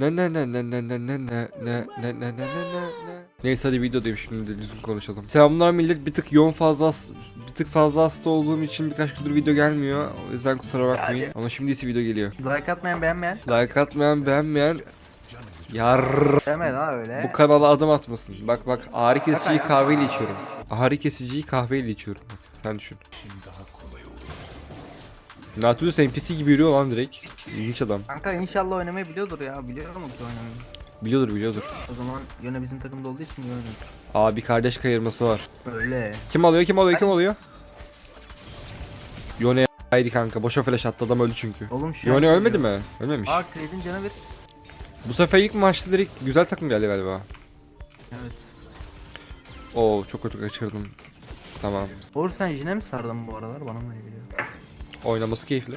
Ne ne ne ne ne ne ne ne ne ne ne ne ne ne ne Neyse hadi videodayım şimdi düzgün konuşalım. Selamlar millet bir tık yoğun fazla bir tık fazla hasta olduğum için birkaç gündür video gelmiyor. O yüzden kusura bakmayın. Ama şimdi ise video geliyor. Like atmayan beğenmeyen. Like atmayan beğenmeyen Yar Deme lan öyle. bu kanala adım atmasın. Bak bak ağrı kesiciyi kahveyle içiyorum. Ağrı kesiciyi kahveyle içiyorum. Sen düşün. Nautilus NPC gibi yürüyor lan direkt. İlginç adam. Kanka inşallah oynamayı biliyordur ya. Biliyor mu ki oynamayı? Biliyordur biliyordur. O zaman yine bizim takımda olduğu için görmedim. Abi kardeş kayırması var. Öyle. Kim alıyor kim alıyor kim alıyor? Yone haydi kanka boşa flash attı adam öldü çünkü. Oğlum şu Yone ölmedi mi? Ölmemiş. Aa Creed'in canı bir. Bu sefer ilk maçta direkt güzel takım geldi galiba. Evet. Oo çok kötü kaçırdım. Tamam. Uğur sen yine mi sardın bu aralar? Bana mı geliyor? Oynaması keyifli.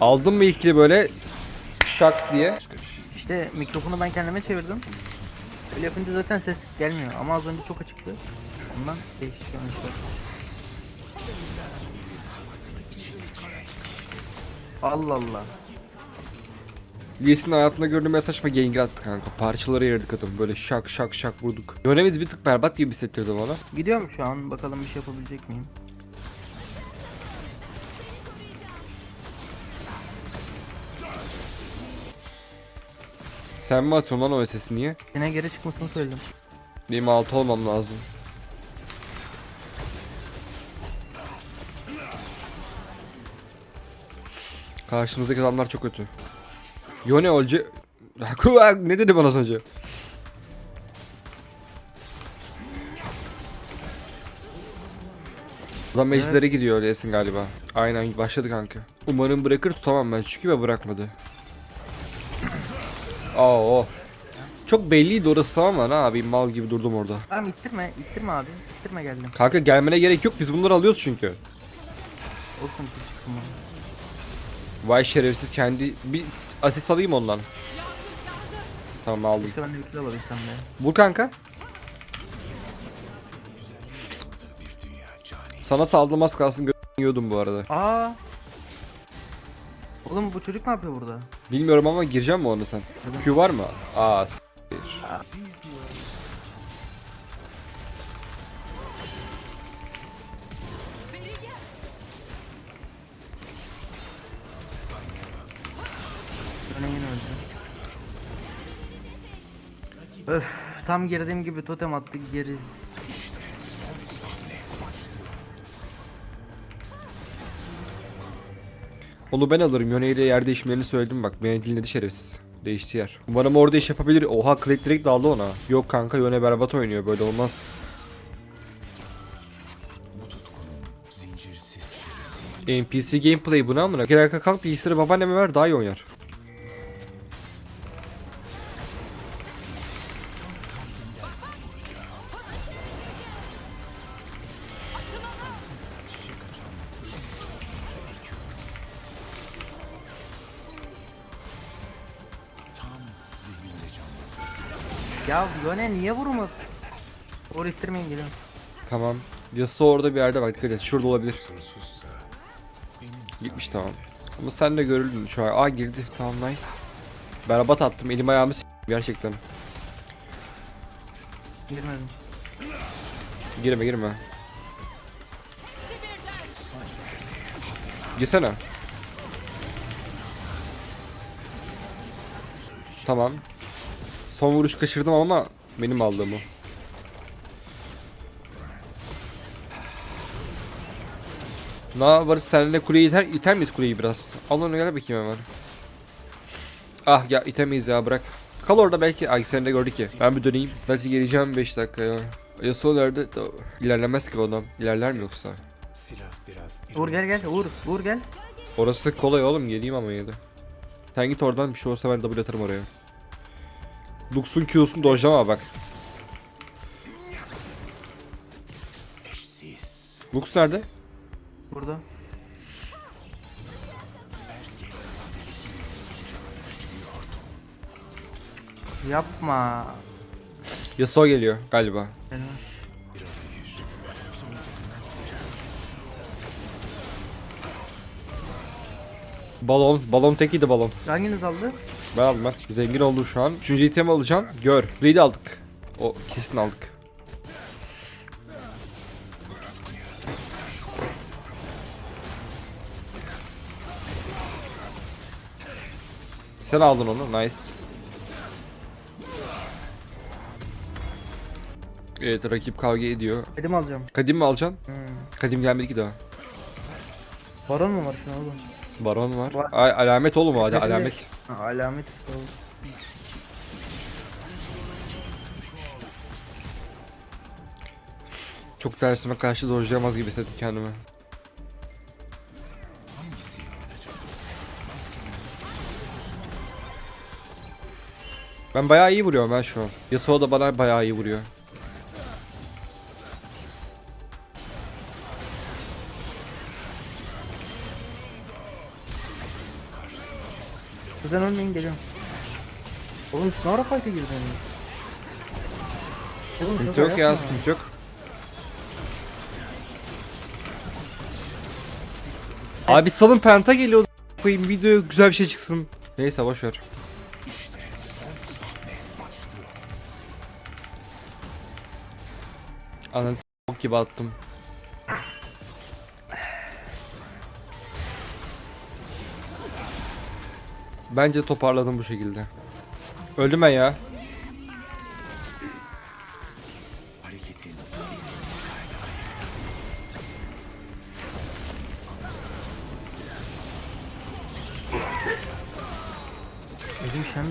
Aldım mı ilkili böyle şaks diye. İşte mikrofonu ben kendime çevirdim. Öyle yapınca zaten ses gelmiyor ama az önce çok açıktı. Ondan değişik yanlışlar. Allah Allah. Lee'sin hayatımda gördüğüm en saçma gangi attı kanka. Parçaları yerdik adam böyle şak şak şak vurduk. Yönemiz bir tık berbat gibi hissettirdi bana. Gidiyorum şu an bakalım bir şey yapabilecek miyim? Sen mi atıyorsun lan o sesi niye? Yine geri çıkmasını söyledim. Benim altı olmam lazım. Karşımızdaki adamlar çok kötü. Yone olcu... ne dedi bana az önce? Adam ejder'e gidiyor öylesin galiba. Aynen başladı kanka. Umarım bırakır tutamam ben çünkü ve bırakmadı. Aa o. Çok belliydi orası ama ne abi mal gibi durdum orada. Tamam ittirme, ittirme abi. İttirme geldim. Kanka gelmene gerek yok biz bunları alıyoruz çünkü. Olsun ki çıksın bana. Vay şerefsiz kendi bir asist alayım ondan. Tamam aldım. Keşke ben de bir kill alabilsem de. Vur kanka. Sana saldım az kalsın yiyordum bu arada. Aa. Oğlum bu çocuk ne yapıyor burada? Bilmiyorum ama gireceğim mi ona sen? Q var mı? Aa s**tir. Öf, tam girdiğim gibi totem attı geriz. Onu ben alırım. Yone yer değişmelerini söyledim bak. Beni dinledi şerefsiz. Değişti yer. Umarım orada iş yapabilir. Oha Click direkt daldı ona. Yok kanka Yone berbat oynuyor. Böyle olmaz. NPC gameplay bu ne amına? Gel arka kalk bilgisayarı babaanneme ver daha iyi oynar. Ya Yone niye vurma? Uğur ittirmeyin geliyorum. Tamam. Yasuo orada bir yerde bak dikkat et. Şurada olabilir. Gitmiş tamam. Ama sen de görüldün şu an. Aa girdi. Tamam nice. Berbat attım. Elim ayağımı s- gerçekten. Girmedim. Girme girme. Girsene. Tamam. Son vuruş kaçırdım ama benim aldığım o. Ne var seninle kuleyi iter, iter miyiz kuleyi biraz? Al onu gel bakayım hemen. Ah ya itemeyiz ya bırak. Kal orada belki. Ay seni de gördük ki. Ben bir döneyim. Belki geleceğim 5 dakikaya. Yasuo nerede? İlerlemez ki o adam. İlerler mi yoksa? Uğur gel gel. Uğur, Uğur gel. Orası kolay oğlum geleyim ama yine de. Sen git oradan bir şey olsa ben double atarım oraya. Lux'un Q'sunu dojlama bak. Lux nerede? Burada. Yapma. Yasuo geliyor galiba. Balon. Balon tekiydi balon. Hanginiz aldı? Ben aldım ben. Zengin oldum şu an. Üçüncü itemi alacağım. Gör. De aldık. O kesin aldık. Sen aldın onu. Nice. Evet rakip kavga ediyor. Dedim alacağım. Kadim mi alacaksın? Hmm. Kadim gelmedi ki daha. Baron mu var şu an oğlum? Baron var. Var. Ay, alamet oğlum o hadi alamet. Ha, alamet. Çok tersime karşı dojlayamaz gibi hissettim kendimi. Ben bayağı iyi vuruyorum ben şu an. Yasuo da bana bayağı iyi vuruyor. Kuzen ölmeyin geliyorum. Oğlum Snora fight'e girdin. Oğlum Sıkıntı yok ya sıkıntı yok. Abi salın penta geliyor koyayım video güzel bir şey çıksın. Neyse boş ver. Ananı s- bok gibi attım. Bence toparladım bu şekilde. Öldüm ben ya.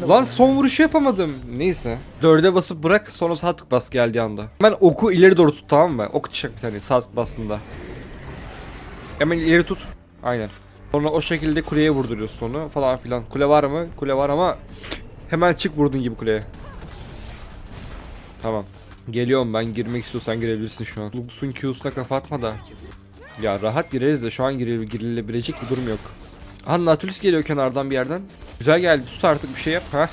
Lan son vuruşu yapamadım. Neyse. Dörde basıp bırak sonra sağ bas geldiği anda. Hemen oku ileri doğru tut tamam mı? Ok atacak bir tane sağ tık bastığında. Hemen ileri tut. Aynen. Sonra o şekilde kuleye vurduruyorsun onu falan filan. Kule var mı? Kule var ama hemen çık vurdun gibi kuleye. Tamam. Geliyorum ben girmek istiyorsan girebilirsin şu an. Lux'un Q'suna kafa atma da. Ya rahat gireriz de şu an giril girilebilecek bir durum yok. Aha Nautilus geliyor kenardan bir yerden. Güzel geldi tut artık bir şey yap ha.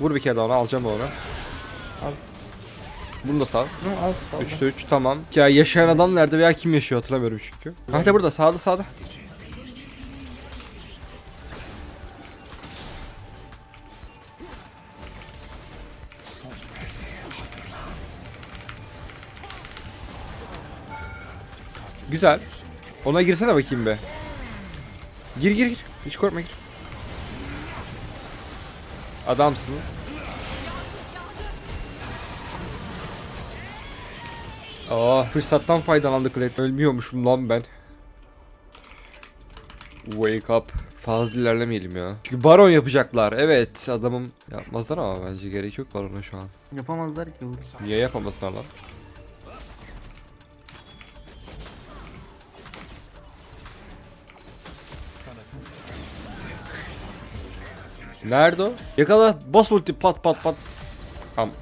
Vur bir kere daha ona alacağım onu. Al. Bunu da sal. Al sal. 3'te 3 tamam. Ya yaşayan adam nerede veya kim yaşıyor hatırlamıyorum çünkü. Ha de burada sağda sağda. Güzel. Ona girsene bakayım be. Gir gir gir. Hiç korkma gir. Adamsın. Aa fırsattan faydalandık Kled. Ölmüyormuşum lan ben. Wake up. Fazla ilerlemeyelim ya. Çünkü baron yapacaklar. Evet adamım yapmazlar ama bence gerek yok barona şu an. Yapamazlar ki. Niye yapamasınlar lan? Nerede o? Yakala bas ulti pat pat pat. Tamam.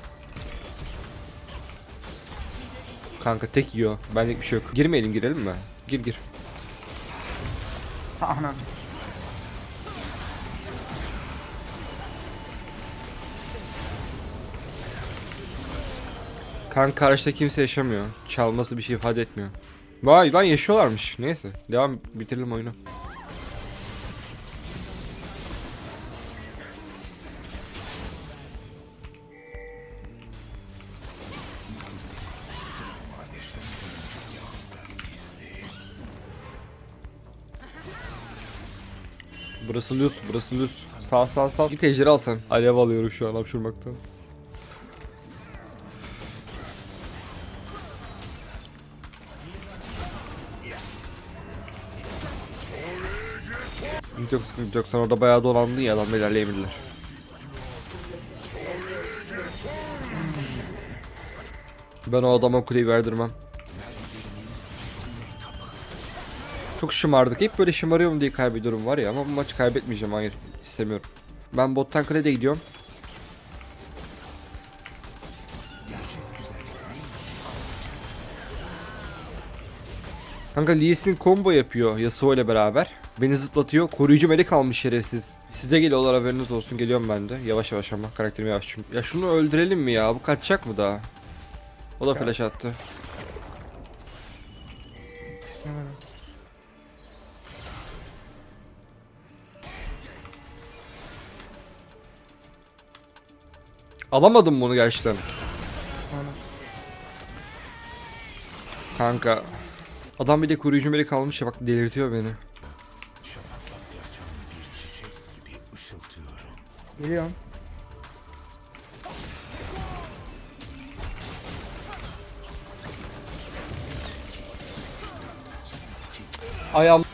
Kanka tek yiyor. Benlik bir şey yok. Girmeyelim girelim mi? Gir gir. Anam. Kanka karşıda kimse yaşamıyor. Çalması bir şey ifade etmiyor. Vay lan yaşıyorlarmış. Neyse. Devam bitirelim oyunu. Burası lüs, burası lüs. Sağ sağ sağ. Git ejderi al sen. Alev alıyorum şu an hapşurmaktan. Sıkıntı yok sıkıntı yok. Sen orada bayağı dolandın ya adam ilerleyemediler. Ben o adama kuleyi verdirmem. Çok şımardık. Hep böyle şımarıyorum diye kaybediyorum var ya ama bu maçı kaybetmeyeceğim. Hayır istemiyorum. Ben bottan kulede gidiyorum. Kanka Lee Sin combo yapıyor Yasuo ile beraber. Beni zıplatıyor. Koruyucu melek almış şerefsiz. Size geliyorlar haberiniz olsun. Geliyorum ben de. Yavaş yavaş ama karakterim yavaş çünkü. Ya şunu öldürelim mi ya? Bu kaçacak mı daha? O da flash attı. Alamadım bunu gerçekten. Kanka. Adam bir de koruyucu melek kalmış ya bak delirtiyor beni. Geliyorum. Ayağım.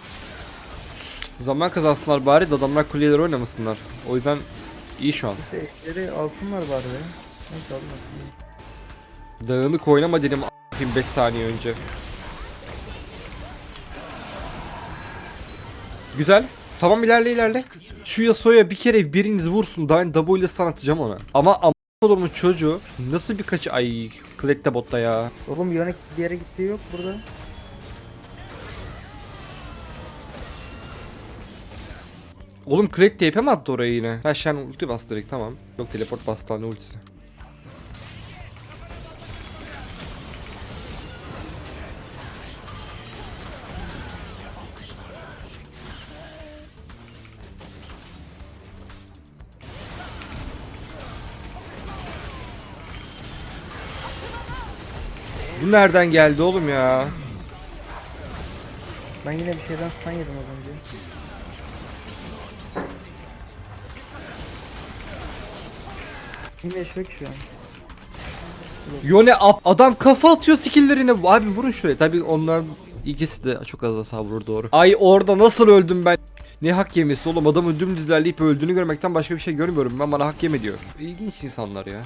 Zaman kazansınlar bari de adamlar kuleleri oynamasınlar. O yüzden iyi şu an. Seyircileri alsınlar bari be. Neyse almasın. Dağınık oynama dedim a**ayım 5 saniye önce. Güzel. Tamam ilerle ilerle. Şu Yasuo'ya bir kere biriniz vursun. Daha W ile stun atacağım ona. Ama am**********************************************************************************************************************************50 Oğlum Yonek bir yere gittiği yok burada. Oğlum Click TP mi attı oraya yine? Ha Shen ulti bastı direkt tamam. Yok teleport bastı lan ultisi. Bu nereden geldi oğlum ya? Ben yine bir şeyden stun yedim az önce. Yine yaşıyor şu an. Yone up. Adam kafa atıyor skill'lerine. Abi vurun şuraya. Tabii onlar ikisi de çok az hasar vurur doğru. Ay orada nasıl öldüm ben? Ne hak yemesi oğlum adamın dümdüz ilerleyip öldüğünü görmekten başka bir şey görmüyorum ben bana hak yeme diyor. İlginç insanlar ya.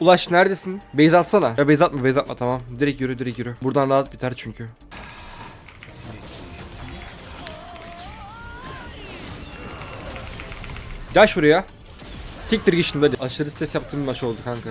Ulaş neredesin? Base atsana. Ya base atma base atma tamam. Direkt yürü direkt yürü. Buradan rahat biter çünkü. Gel şuraya. Siktir git şimdi hadi. Aşırı stres yaptığım bir maç oldu kanka.